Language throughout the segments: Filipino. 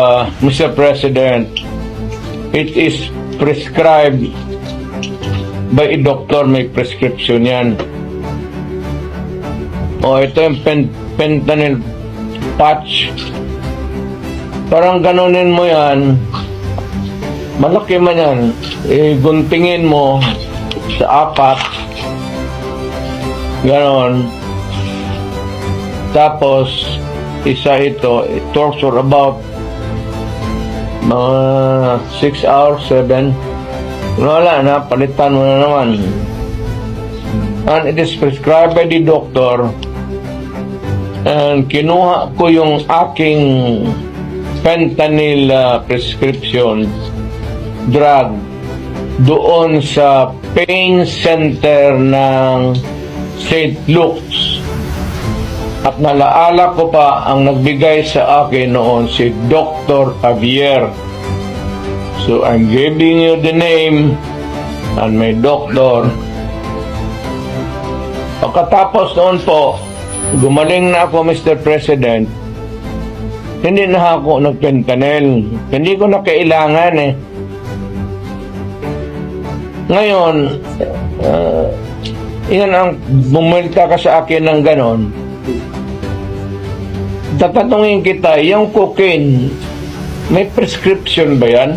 uh, Mr. President, it is prescribed by a doctor, may prescription yan. O, ito yung pen, fentanyl patch. Parang ganunin mo yan. Malaki man yan. Eh, guntingin mo sa apat. Ganon. Tapos, isa ito, it talks about mga 6 hours, 7. Wala na, palitan mo na naman. And it is prescribed by the doctor. And kinuha ko yung aking fentanyl uh, prescription drug doon sa pain center ng St. Luke's. At nalaala ko pa ang nagbigay sa akin noon si Dr. Javier. So I'm giving you the name and my doctor. Pagkatapos noon po, gumaling na ako Mr. President. Hindi na ako nagpentanel. Hindi ko na kailangan eh. Ngayon, uh, yan ang bumulta ka sa akin ng ganon. Tatanungin kita, yung cocaine, may prescription ba yan?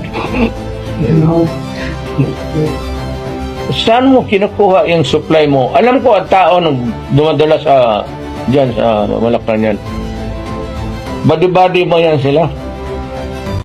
Saan mo kinukuha yung supply mo? Alam ko ang tao nang dumadala sa dyan sa Malacanang yan. Body-body mo yan sila.